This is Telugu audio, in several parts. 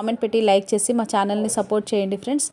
కామెంట్ పెట్టి లైక్ చేసి మా ఛానల్ని సపోర్ట్ చేయండి ఫ్రెండ్స్.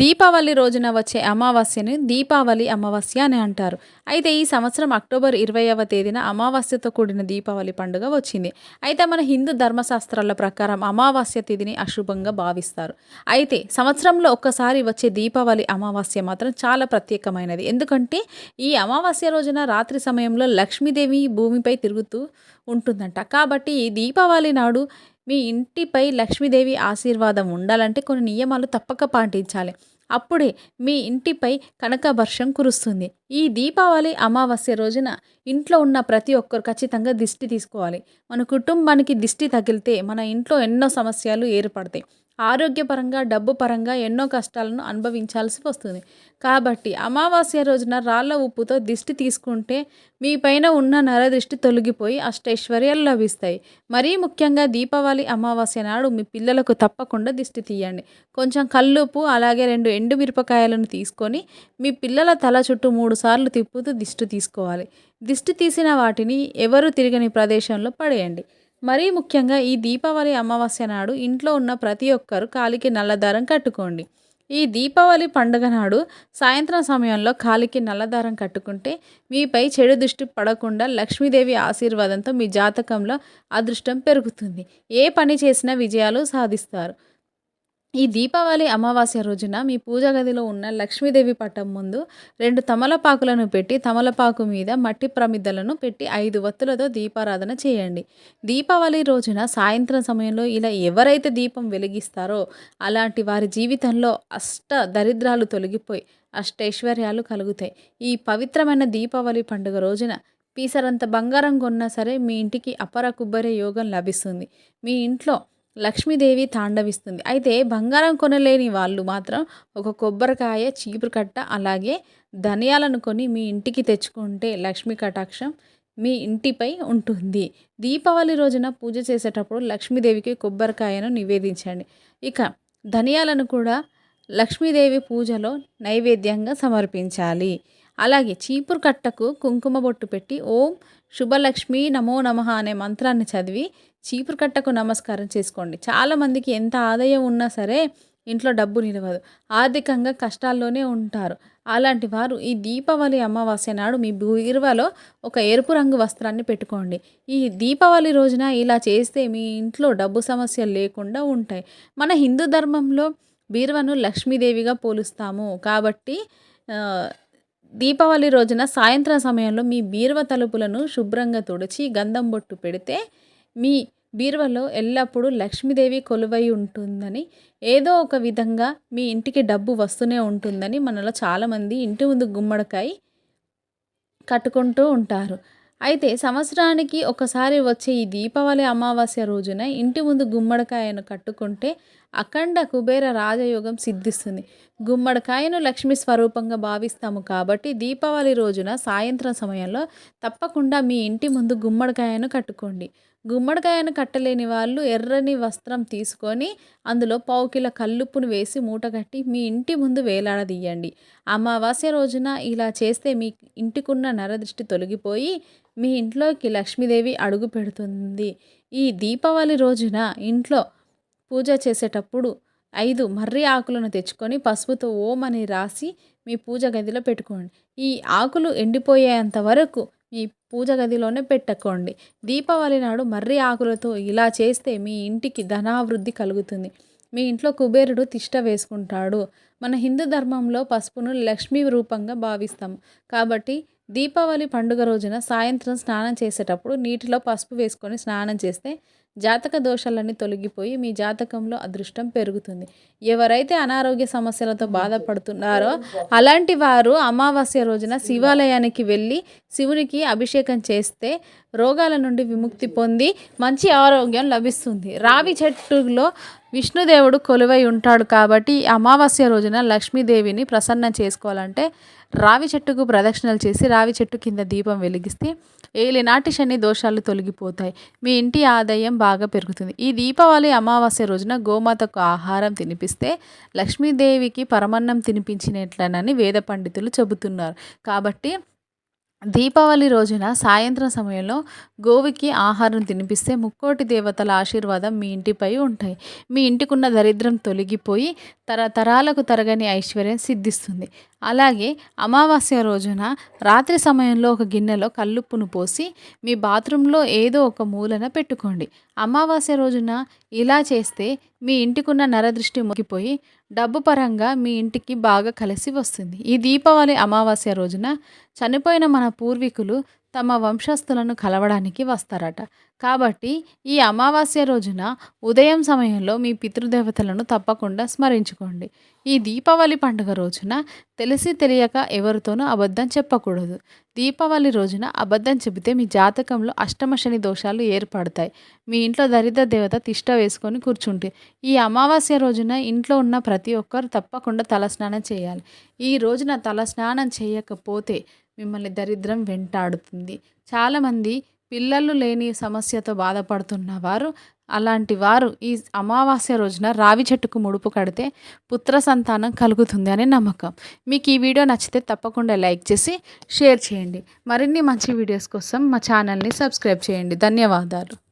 దీపావళి రోజున వచ్చే అమావాస్యని దీపావళి అమావాస్య అని అంటారు. అయితే ఈ సంవత్సరం అక్టోబర్ ఇరవైవ తేదీన అమావాస్యతో కూడిన దీపావళి పండుగ వచ్చింది. అయితే మన హిందూ ధర్మశాస్త్రాల ప్రకారం అమావాస్య తిథిని అశుభంగా భావిస్తారు. అయితే సంవత్సరంలో ఒక్కసారి వచ్చే దీపావళి అమావాస్య మాత్రం చాలా ప్రత్యేకమైనది. ఎందుకంటే ఈ అమావాస్య రోజున రాత్రి సమయంలో లక్ష్మీదేవి భూమిపై తిరుగుతూ ఉంటుందంట. కాబట్టి ఈ దీపావళి నాడు మీ ఇంటిపై లక్ష్మీదేవి ఆశీర్వాదం ఉండాలంటే కొన్ని నియమాలు తప్పక పాటించాలి. అప్పుడే మీ ఇంటిపై కనక వర్షం కురుస్తుంది. ఈ దీపావళి అమావాస్య రోజున ఇంట్లో ఉన్న ప్రతి ఒక్కరు ఖచ్చితంగా దిష్టి తీసుకోవాలి. మన కుటుంబానికి దిష్టి తగిలితే మన ఇంట్లో ఎన్నో సమస్యలు ఏర్పడతాయి. ఆరోగ్యపరంగా డబ్బు పరంగా ఎన్నో కష్టాలను అనుభవించాల్సి వస్తుంది. కాబట్టి అమావాస్య రోజున రాళ్ళ ఉప్పుతో దిష్టి తీసుకుంటే మీ పైన ఉన్న నరదృష్టి తొలగిపోయి అష్టైశ్వర్యాలు లభిస్తాయి. మరీ ముఖ్యంగా దీపావళి అమావాస్య నాడు మీ పిల్లలకు తప్పకుండా దిష్టి తీయండి. కొంచెం కల్లుపు అలాగే రెండు ఎండు మిరపకాయలను తీసుకొని మీ పిల్లల తల చుట్టూ మూడు సార్లు తిప్పుతూ దిష్టి తీసుకోవాలి. దిష్టి తీసిన వాటిని ఎవరు తిరగని ప్రదేశంలో పడేయండి. మరీ ముఖ్యంగా ఈ దీపావళి అమావాస్య నాడు ఇంట్లో ఉన్న ప్రతి ఒక్కరు కాలికి నల్లదారం కట్టుకోండి. ఈ దీపావళి పండుగ నాడు సాయంత్రం సమయంలో కాలికి నల్లదారం కట్టుకుంటే మీపై చెడు దృష్టి పడకుండా లక్ష్మీదేవి ఆశీర్వాదంతో మీ జాతకంలో అదృష్టం పెరుగుతుంది. ఏ పని చేసినా విజయాలు సాధిస్తారు. ఈ దీపావళి అమావాస్య రోజున మీ పూజ గదిలో ఉన్న లక్ష్మీదేవి పటం ముందు రెండు తమలపాకులను పెట్టి తమలపాకు మీద మట్టి ప్రమిద్దలను పెట్టి ఐదు వత్తులతో దీపారాధన చేయండి. దీపావళి రోజున సాయంత్రం సమయంలో ఇలా ఎవరైతే దీపం వెలిగిస్తారో అలాంటి వారి జీవితంలో అష్ట దరిద్రాలు తొలగిపోయి అష్టైశ్వర్యాలు కలుగుతాయి. ఈ పవిత్రమైన దీపావళి పండుగ రోజున పీసరంత బంగారం కొన్నా సరే మీ ఇంటికి అపర కుబ్బరే యోగం లభిస్తుంది. మీ ఇంట్లో లక్ష్మీదేవి తాండవిస్తుంది. అయితే బంగారం కొనలేని వాళ్ళు మాత్రం ఒక కొబ్బరికాయ చీపురు కట్ట అలాగే ధనియాలను కొని మీ ఇంటికి తెచ్చుకుంటే లక్ష్మీ కటాక్షం మీ ఇంటిపై ఉంటుంది. దీపావళి రోజున పూజ చేసేటప్పుడు లక్ష్మీదేవికి కొబ్బరికాయను నివేదించండి. ఇక ధనియాలను కూడా లక్ష్మీదేవి పూజలో నైవేద్యంగా సమర్పించాలి. అలాగే చీపురు కట్టకు కుంకుమ బొట్టు పెట్టి ఓం శుభలక్ష్మి నమో నమ అనే మంత్రాన్ని చదివి చీపురు కట్టకు నమస్కారం చేసుకోండి. చాలామందికి ఎంత ఆదాయం ఉన్నా సరే ఇంట్లో డబ్బు నిలవదు. ఆర్థికంగా కష్టాల్లోనే ఉంటారు. అలాంటి వారు ఈ దీపావళి అమావాస్య నాడు మీ బీరువాలో ఒక ఎరుపు రంగు వస్త్రాన్ని పెట్టుకోండి. ఈ దీపావళి రోజున ఇలా చేస్తే మీ ఇంట్లో డబ్బు సమస్యలు లేకుండా ఉంటాయి. మన హిందూ ధర్మంలో బీరువాను లక్ష్మీదేవిగా పోలుస్తాము. కాబట్టి దీపావళి రోజున సాయంత్రం సమయంలో మీ బీరువ తలుపులను శుభ్రంగా తుడిచి గంధం బొట్టు పెడితే మీ బీరువలో ఎల్లప్పుడూ లక్ష్మీదేవి కొలువై ఉంటుందని ఏదో ఒక విధంగా మీ ఇంటికి డబ్బు వస్తూనే ఉంటుందని మనలో చాలామంది ఇంటి ముందు గుమ్మడికాయ కట్టుకుంటూ ఉంటారు. అయితే సంవత్సరానికి ఒకసారి వచ్చే ఈ దీపావళి అమావాస్య రోజున ఇంటి ముందు గుమ్మడికాయను కట్టుకుంటే అఖండ కుబేర రాజయోగం సిద్ధిస్తుంది. గుమ్మడికాయను లక్ష్మి స్వరూపంగా భావిస్తాము కాబట్టి దీపావళి రోజున సాయంత్రం సమయంలో తప్పకుండా మీ ఇంటి ముందు గుమ్మడికాయను కట్టుకోండి. గుమ్మడికాయను కట్టలేని వాళ్ళు ఎర్రని వస్త్రం తీసుకొని అందులో పావుకిల కల్లుప్పును వేసి మూటగట్టి మీ ఇంటి ముందు వేలాడదీయండి. అమావాస్య రోజున ఇలా చేస్తే మీ ఇంటికున్న నరదృష్టి తొలగిపోయి మీ ఇంట్లోకి లక్ష్మీదేవి అడుగు పెడుతుంది. ఈ దీపావళి రోజున ఇంట్లో పూజ చేసేటప్పుడు ఐదు మర్రి ఆకులను తెచ్చుకొని పసుపుతో ఓం అని రాసి మీ పూజ గదిలో పెట్టుకోండి. ఈ ఆకులు ఎండిపోయేంత వరకు మీ పూజ గదిలోనే పెట్టుకోండి. దీపావళి నాడు మర్రి ఆకులతో ఇలా చేస్తే మీ ఇంటికి ధనావృద్ధి కలుగుతుంది. మీ ఇంట్లో కుబేరుడు తిష్ట వేసుకుంటాడు. మన హిందూ ధర్మంలో పసుపును లక్ష్మీ రూపంగా భావిస్తాం. కాబట్టి దీపావళి పండుగ రోజున సాయంత్రం స్నానం చేసేటప్పుడు నీటిలో పసుపు వేసుకొని స్నానం చేస్తే జాతక దోషాలన్నీ తొలగిపోయి మీ జాతకంలో అదృష్టం పెరుగుతుంది. ఎవరైతే అనారోగ్య సమస్యలతో బాధపడుతున్నారో అలాంటి వారు అమావాస్య రోజున శివాలయానికి వెళ్ళి శివునికి అభిషేకం చేస్తే రోగాల నుండి విముక్తి పొంది మంచి ఆరోగ్యం లభిస్తుంది. రావి చెట్టులో విష్ణుదేవుడు కొలువై ఉంటాడు కాబట్టి అమావాస్య రోజున లక్ష్మీదేవిని ప్రసన్నం చేసుకోవాలంటే రావి చెట్టుకు ప్రదక్షిణలు చేసి రావి చెట్టు కింద దీపం వెలిగిస్తే ఏలినాటి శని దోషాలు తొలగిపోతాయి. మీ ఇంటి ఆదాయం బాగా పెరుగుతుంది. ఈ దీపావళి అమావాస్య రోజున గోమాతకు ఆహారం తినిపిస్తే లక్ష్మీదేవికి పరమన్నం తినిపించినట్లనని వేద పండితులు చెబుతున్నారు. కాబట్టి దీపావళి రోజున సాయంత్రం సమయంలో గోవుకి ఆహారం తినిపిస్తే ముక్కోటి దేవతల ఆశీర్వాదం మీ ఇంటిపై ఉంటాయి. మీ ఇంటికున్న దరిద్రం తొలగిపోయి తరతరాలకు తరగని ఐశ్వర్యం సిద్ధిస్తుంది. అలాగే అమావాస్య రోజున రాత్రి సమయంలో ఒక గిన్నెలో కల్లుప్పును పోసి మీ బాత్రూంలో ఏదో ఒక మూలన పెట్టుకోండి. అమావాస్య రోజున ఇలా చేస్తే మీ ఇంటికున్న నరదృష్టి మొక్కిపోయి డబ్బు పరంగా మీ ఇంటికి బాగా కలిసి వస్తుంది. ఈ దీపావళి అమావాస్య రోజున చనిపోయిన మన పూర్వీకులు తమ వంశస్థులను కలవడానికి వస్తారట. కాబట్టి ఈ అమావాస్య రోజున ఉదయం సమయంలో మీ పితృదేవతలను తప్పకుండా స్మరించుకోండి. ఈ దీపావళి పండుగ రోజున తెలిసి తెలియక ఎవరితోనూ అబద్ధం చెప్పకూడదు. దీపావళి రోజున అబద్ధం చెబితే మీ జాతకంలో అష్టమ శని దోషాలు ఏర్పడతాయి. మీ ఇంట్లో దరిద్ర దేవత తిష్ట వేసుకొని కూర్చుంటే ఈ అమావాస్య రోజున ఇంట్లో ఉన్న ప్రతి ఒక్కరు తప్పకుండా తలస్నానం చేయాలి. ఈ రోజున తలస్నానం చేయకపోతే మిమ్మల్ని దరిద్రం వెంటాడుతుంది. చాలామంది పిల్లలు లేని సమస్యతో బాధపడుతున్న వారు అలాంటి వారు ఈ అమావాస్య రోజున రావి చెట్టుకు ముడుపు కడితే పుత్ర సంతానం కలుగుతుంది అనే నమ్మకం. మీకు ఈ వీడియో నచ్చితే తప్పకుండా లైక్ చేసి షేర్ చేయండి. మరిన్ని మంచి వీడియోస్ కోసం మా ఛానల్ని సబ్స్క్రైబ్ చేయండి. ధన్యవాదాలు.